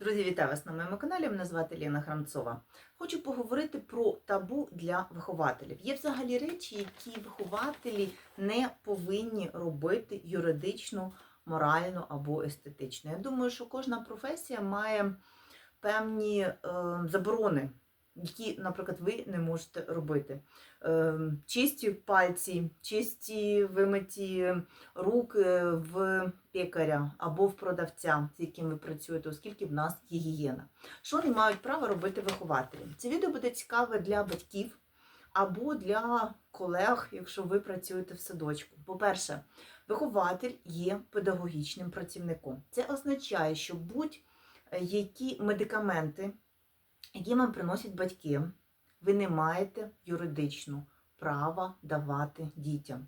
Друзі, вітаю вас на моєму каналі. Мене звати Ліна Храмцова. Хочу поговорити про табу для вихователів. Є взагалі речі, які вихователі не повинні робити юридично, морально або естетично. Я думаю, що кожна професія має певні е, заборони, які, наприклад, ви не можете робити. Е, чисті пальці, чисті вимиті руки в пекаря або в продавця, з яким ви працюєте, оскільки в нас є гігієна. Що не мають права робити вихователі? Це відео буде цікаве для батьків або для колег, якщо ви працюєте в садочку. По-перше, вихователь є педагогічним працівником. Це означає, що будь-які медикаменти, які вам приносять батьки, ви не маєте юридично права давати дітям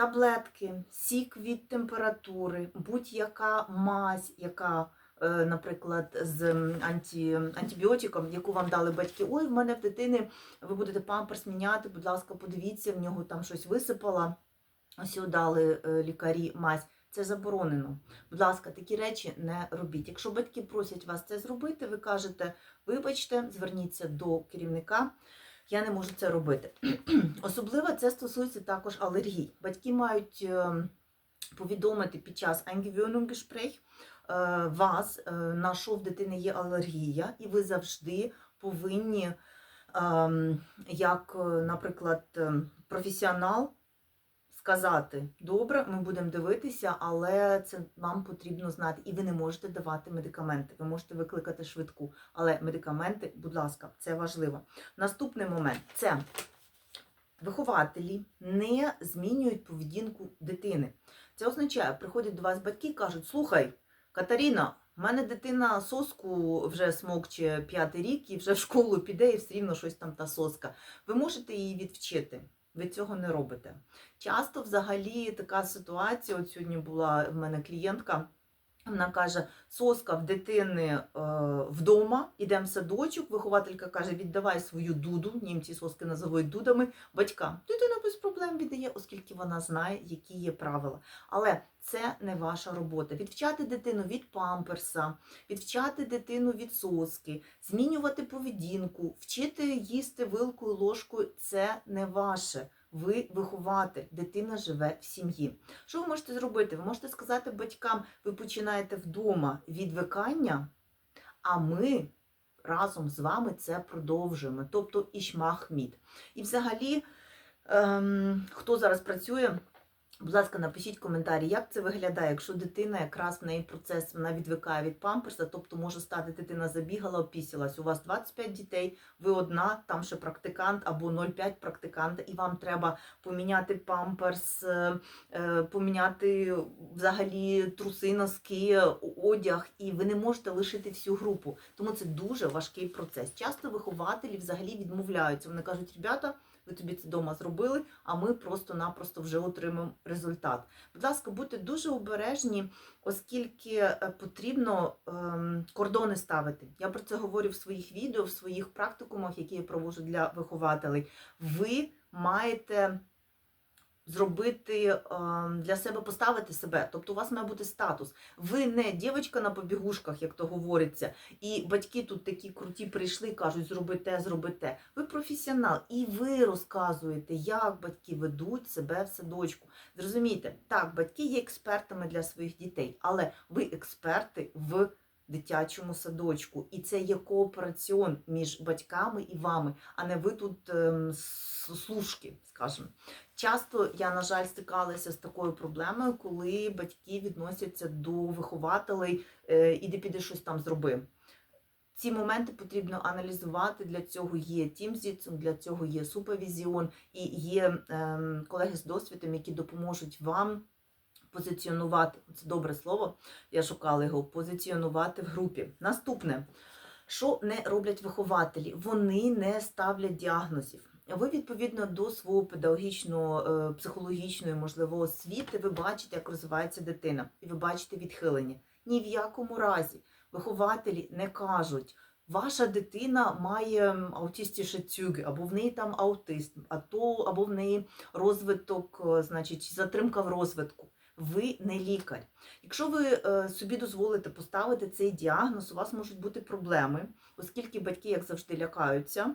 таблетки, сік від температури, будь-яка мазь, яка, е, наприклад, з анті, антибіотиком, яку вам дали батьки. Ой, в мене в дитини ви будете памперс міняти, будь ласка, подивіться, в нього там щось висипало. Ось дали е, лікарі мазь. Це заборонено. Будь ласка, такі речі не робіть. Якщо батьки просять вас це зробити, ви кажете, вибачте, зверніться до керівника. Я не можу це робити. Особливо це стосується також алергій. Батьки мають е, повідомити під час Eingewöhnungsgespräch е, вас, е, на що в дитини є алергія, і ви завжди повинні, ем, як, наприклад, е, професіонал, сказати: добре, ми будемо дивитися, але це вам потрібно знати. І ви не можете давати медикаменти. Ви можете викликати швидку, але медикаменти, будь ласка, це важливо. Наступний момент це вихователі не змінюють поведінку дитини. Це означає, приходять до вас батьки і кажуть: слухай, Катаріна. У мене дитина соску вже смокче п'ятий рік і вже в школу піде, і все рівно щось там та соска. Ви можете її відвчити. Ви цього не робите. Часто взагалі така ситуація. От сьогодні була в мене клієнтка. Вона каже, соска в дитини е, вдома, ідемо в садочок. Вихователька каже, віддавай свою дуду, німці соски називають дудами батькам. Дитина без проблем віддає, оскільки вона знає, які є правила. Але це не ваша робота. Відвчати дитину від памперса, відвчати дитину від соски, змінювати поведінку, вчити їсти вилкою, ложкою це не ваше. Ви вихователь, дитина живе в сім'ї. Що ви можете зробити? Ви можете сказати батькам, ви починаєте вдома відвикання, а ми разом з вами це продовжуємо. Тобто ішмахмід. І взагалі, ем, хто зараз працює, будь ласка, напишіть коментарі, як це виглядає, якщо дитина якраз в неї процес вона відвикає від памперса, тобто може стати дитина забігала, опісілась. У вас 25 дітей, ви одна, там ще практикант або 0,5 практиканта, і вам треба поміняти памперс, е, е, поміняти взагалі труси, носки, одяг, і ви не можете лишити всю групу. Тому це дуже важкий процес. Часто вихователі взагалі відмовляються. Вони кажуть, ребята. Ви тобі це вдома зробили, а ми просто-напросто вже отримаємо результат. Будь ласка, будьте дуже обережні, оскільки е, потрібно ем, кордони ставити. Я про це говорю в своїх відео, в своїх практикумах, які я проводжу для вихователей. Ви маєте зробити ем, для себе, поставити себе. Тобто у вас має бути статус. Ви не дівчинка на побігушках, як то говориться, і батьки тут такі круті прийшли кажуть, зроби те, зроби те. Ви професіонал, і ви розказуєте, як батьки ведуть себе в садочку. Зрозумійте, так, батьки є експертами для своїх дітей, але ви експерти в дитячому садочку. І це є коопераціон між батьками і вами, а не ви тут ем, служки, скажімо. Часто я, на жаль, стикалася з такою проблемою, коли батьки відносяться до вихователей, е, іди піди щось там зроби. Ці моменти потрібно аналізувати. Для цього є тімзіцум, для цього є супервізіон і є ем, колеги з досвідом, які допоможуть вам позиціонувати. Це добре слово, я шукала його, позиціонувати в групі. Наступне, що не роблять вихователі? Вони не ставлять діагнозів. Ви відповідно до свого педагогічного, е, психологічної, можливо, освіти, ви бачите, як розвивається дитина, і ви бачите відхилення. Ні в якому разі вихователі не кажуть. Ваша дитина має аутістіші цюги, або в неї там аутизм, а то або в неї розвиток, е, значить, затримка в розвитку. Ви не лікар. Якщо ви е, собі дозволите поставити цей діагноз, у вас можуть бути проблеми, оскільки батьки, як завжди, лякаються.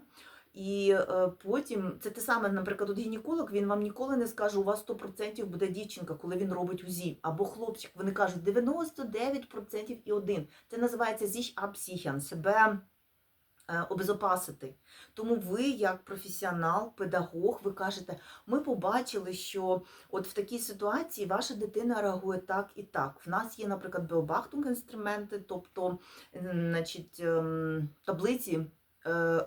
І е, потім це те саме, наприклад, от гінеколог, він вам ніколи не скаже, у вас 100% буде дівчинка, коли він робить УЗІ, або хлопчик. Вони кажуть 99% і один. Це називається зіч абсіхян, себе обезопасити. Тому ви, як професіонал, педагог, ви кажете, ми побачили, що от в такій ситуації ваша дитина реагує так і так. В нас є, наприклад, біобахтунг інструменти, тобто значить, ем, таблиці е,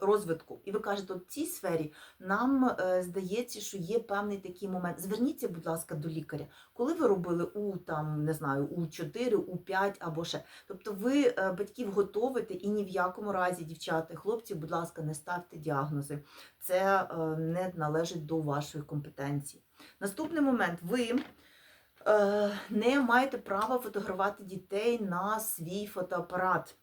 розвитку. І ви кажете, в цій сфері нам е, здається, що є певний такий момент. Зверніться, будь ласка, до лікаря. Коли ви робили у там, не знаю, у 4, у 5 або ще. Тобто ви е, батьків готовите і ні в якому разі, дівчата, хлопці, будь ласка, не ставте діагнози. Це е, не належить до вашої компетенції. Наступний момент. Ви е, не маєте права фотографувати дітей на свій фотоапарат.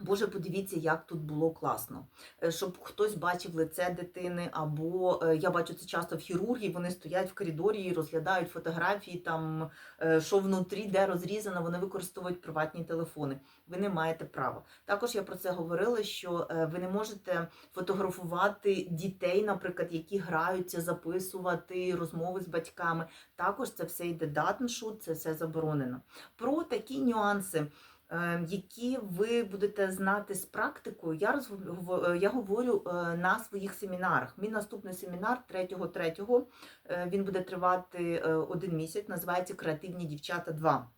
Боже, подивіться, як тут було класно. Е, Щоб хтось бачив лице дитини, або е, я бачу це часто в хірургії, вони стоять в коридорі і розглядають фотографії, там е, що внутрі, де розрізано, вони використовують приватні телефони. Ви не маєте права. Також я про це говорила, що ви не можете фотографувати дітей, наприклад, які граються, записувати розмови з батьками. Також це все йде датншут, це все заборонено. Про такі нюанси. Е, Які ви будете знати з практикою, я розгов- е, я говорю е, на своїх семінарах. Мій наступний семінар 3.3. е, Він буде тривати один місяць. Називається Креативні дівчата 2.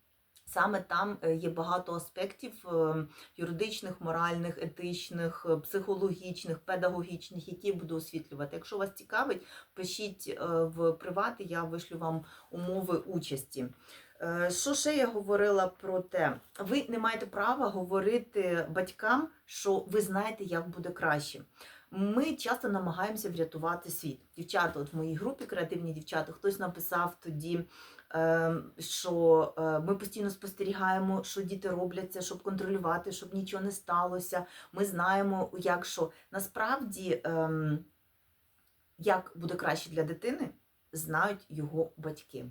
Саме там є багато аспектів юридичних, моральних, етичних, психологічних, педагогічних, які буду освітлювати. Якщо вас цікавить, пишіть в приват, я вишлю вам умови участі. Е, Що ще я говорила про те? Ви не маєте права говорити батькам, що ви знаєте, як буде краще. Ми часто намагаємося врятувати світ. Дівчата, от в моїй групі креативні дівчата, хтось написав тоді, е, що е, ми постійно спостерігаємо, що діти робляться, щоб контролювати, щоб нічого не сталося. Ми знаємо, як що насправді ем, як буде краще для дитини, знають його батьки.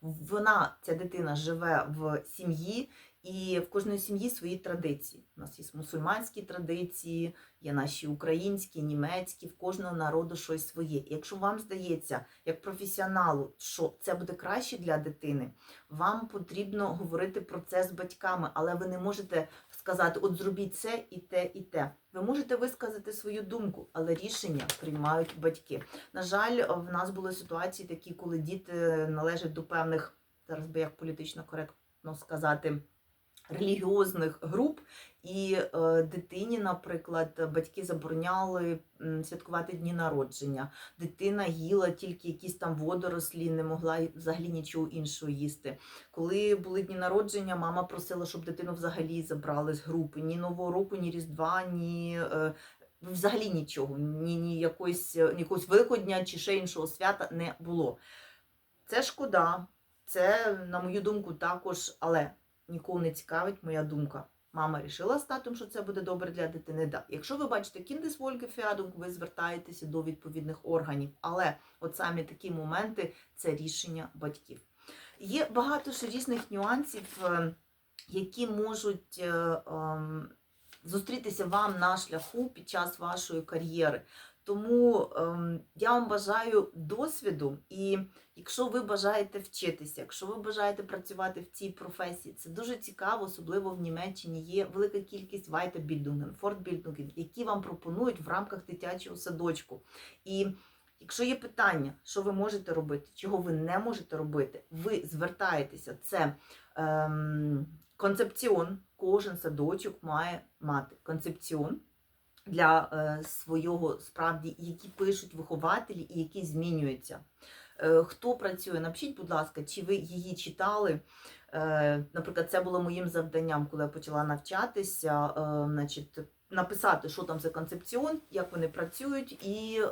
Вона, ця дитина, живе в сім'ї, і в кожної сім'ї свої традиції. У нас є мусульманські традиції, є наші українські, німецькі, в кожного народу щось своє. І якщо вам здається, як професіоналу, що це буде краще для дитини, вам потрібно говорити про це з батьками, але ви не можете сказати, от зробіть це і те, і те. Ви можете висказати свою думку, але рішення приймають батьки. На жаль, в нас були ситуації такі, коли діти належать до певних, зараз би як політично коректно сказати, релігіозних груп, і е, дитині, наприклад, батьки забороняли святкувати дні народження. Дитина їла тільки якісь там водорослі, не могла взагалі нічого іншого їсти. Коли були дні народження, мама просила, щоб дитину взагалі забрали з групи. Ні Нового року, ні Різдва, ні. Е, Взагалі нічого, ні, ні якоїсь, ні якогось Великодня чи ще іншого свята не було. Це шкода, це, на мою думку, також, але нікого не цікавить моя думка. Мама рішила з татом, що це буде добре для дитини. Да. Якщо ви бачите кіндесвольгефіадунг, ви звертаєтеся до відповідних органів. Але от самі такі моменти це рішення батьків. Є багато ще різних нюансів, е, які можуть е, ем, зустрітися вам на шляху під час вашої кар'єри. Тому ем, я вам бажаю досвіду, і якщо ви бажаєте вчитися, якщо ви бажаєте працювати в цій професії, це дуже цікаво, особливо в Німеччині є велика кількість Weiterbildungen, Fortbildungen, які вам пропонують в рамках дитячого садочку. І якщо є питання, що ви можете робити, чого ви не можете робити, ви звертаєтеся. Це ем, концепціон. Кожен садочок має мати концепціон для е, свого справді, які пишуть вихователі і які змінюються. Е, хто працює, напишіть, будь ласка, чи ви її читали. Е, наприклад, це було моїм завданням, коли я почала навчатися, значить, написати, що там за концепціон, як вони працюють, і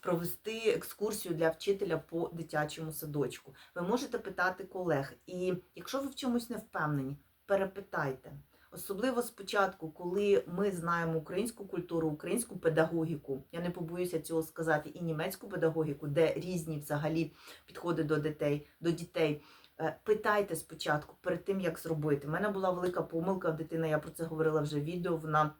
провести екскурсію для вчителя по дитячому садочку. Ви можете питати колег, і якщо ви в чомусь не впевнені, перепитайте. Особливо спочатку, коли ми знаємо українську культуру, українську педагогіку, я не побоюся цього сказати, і німецьку педагогіку, де різні взагалі підходи до дітей, до дітей. Е, Питайте спочатку перед тим, як зробити. У мене була велика помилка, дитина, я про це говорила вже в відео. Вона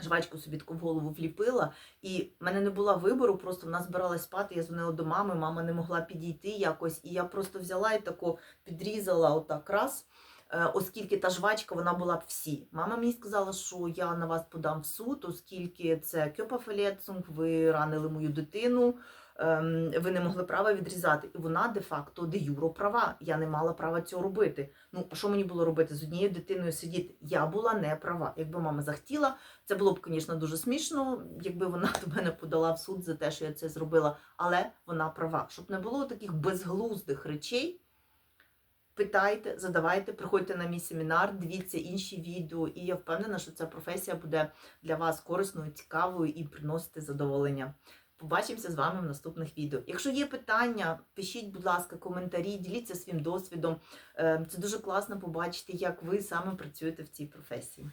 жвачку собі таку в голову вліпила, і в мене не було вибору, просто вона збиралась спати. Я дзвонила до мами, мама не могла підійти якось. І я просто взяла і тако підрізала отак раз. Е, Оскільки та жвачка вона була б всі. Мама мені сказала, що я на вас подам в суд, оскільки це кьопафелєцунг, ви ранили мою дитину, ем, ви не могли права відрізати. І вона де-факто де юро права. Я не мала права цього робити. Ну, що мені було робити з однією дитиною сидіти? Я була не права. Якби мама захотіла, це було б, звісно, дуже смішно, якби вона до мене подала в суд за те, що я це зробила, але вона права. Щоб не було таких безглуздих речей. Питайте, задавайте, приходьте на мій семінар, дивіться інші відео, і я впевнена, що ця професія буде для вас корисною, цікавою і приносити задоволення. Побачимося з вами в наступних відео. Якщо є питання, пишіть, будь ласка, коментарі, діліться своїм досвідом. Е, Це дуже класно побачити, як ви саме працюєте в цій професії.